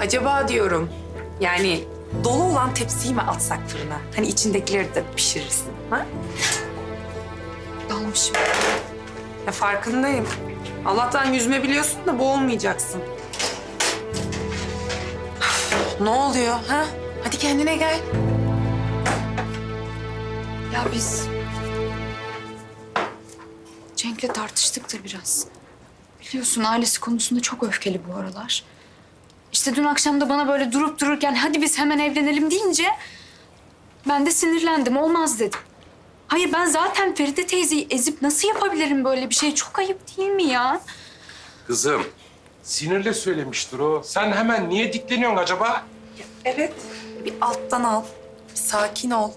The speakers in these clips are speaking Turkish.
Acaba diyorum yani dolu olan tepsiyi mi atsak fırına? Hani içindekileri de pişirirsin. Ha? Dalmışım. Ya farkındayım. Allah'tan yüzme biliyorsun da boğulmayacaksın. ne oluyor ha? Hadi kendine gel. Ya biz... Cenk'le tartıştık da biraz. Biliyorsun ailesi konusunda çok öfkeli bu aralar. İşte dün akşam da bana böyle durup dururken hadi biz hemen evlenelim deyince... Ben de sinirlendim, olmaz dedim. Hayır ben zaten Feride teyzeyi ezip nasıl yapabilirim böyle bir şey? Çok ayıp değil mi ya? Kızım, sinirle söylemiştir o. Sen hemen niye dikleniyorsun acaba? Evet. Bir alttan al. Bir sakin ol.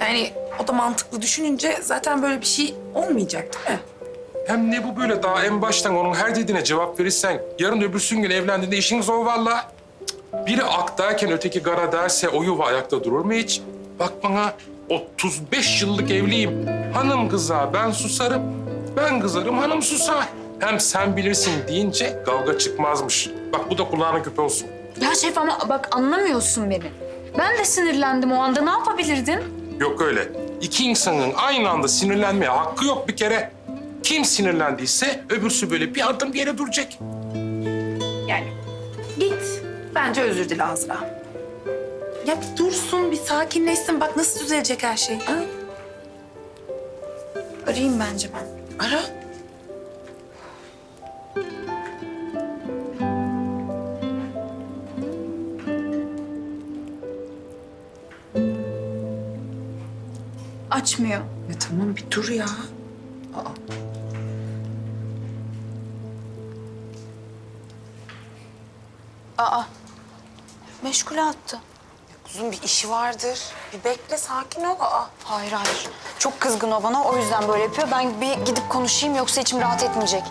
Yani o da mantıklı düşününce zaten böyle bir şey olmayacak değil mi? Hem ne bu böyle daha en baştan onun her dediğine cevap verirsen... ...yarın öbürsün gün evlendiğinde işin zor valla. Biri ak derken öteki gara derse o yuva ayakta durur mu hiç? Bak bana 35 yıllık evliyim. Hanım kıza ben susarım. Ben kızarım hanım susar. Hem sen bilirsin deyince kavga çıkmazmış. Bak bu da kulağına küpe olsun. Ya şef ama bak anlamıyorsun beni. Ben de sinirlendim o anda. Ne yapabilirdin? Yok öyle. İki insanın aynı anda sinirlenmeye hakkı yok bir kere. Kim sinirlendiyse öbürsü böyle bir adım geri duracak. Yani git. Bence özür dile Azra. Ya bir dursun, bir sakinleşsin. Bak nasıl düzelecek her şey. Ha? Arayayım bence ben. Ara. Açmıyor. Ya tamam bir dur ya. Aa. Aa. Meşgule attı. Kuzum bir işi vardır. Bir bekle, sakin ol. Aa. Hayır hayır. Çok kızgın o bana o yüzden böyle yapıyor. Ben bir gidip konuşayım yoksa içim rahat etmeyecek.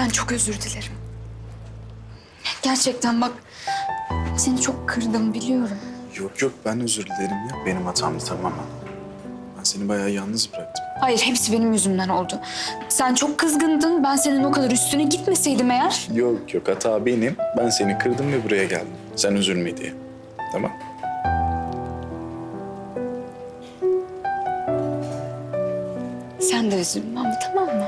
Ben çok özür dilerim. Gerçekten bak seni çok kırdım biliyorum. Yok yok ben özür dilerim ya. Benim hatamdı tamamen. Ben seni bayağı yalnız bıraktım. Hayır hepsi benim yüzümden oldu. Sen çok kızgındın. Ben senin o kadar üstüne gitmeseydim eğer. Yok yok hata benim. Ben seni kırdım ve buraya geldim. Sen üzülme diye. Tamam. Sen de üzülme ama tamam mı?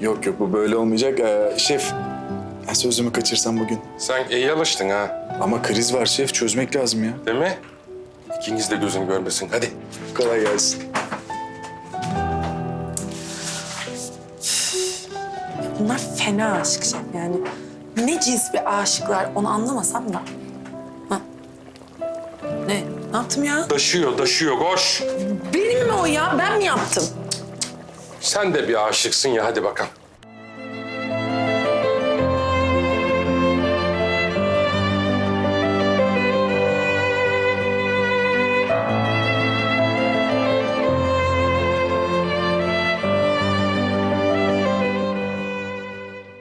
Yok yok bu böyle olmayacak. Ee, şef ben sözümü kaçırsam bugün. Sen iyi alıştın ha, Ama kriz var şef çözmek lazım ya. değil mi? İkiniz de gözün görmesin. Hadi. Kolay gelsin. Bunlar fena aşık şef yani. Ne cins bir aşıklar onu anlamasam da. Ha. Ne? Ne yaptım ya? Taşıyor, taşıyor. Koş. Benim mi o ya? Ben mi yaptım? Sen de bir aşıksın ya. Hadi bakalım.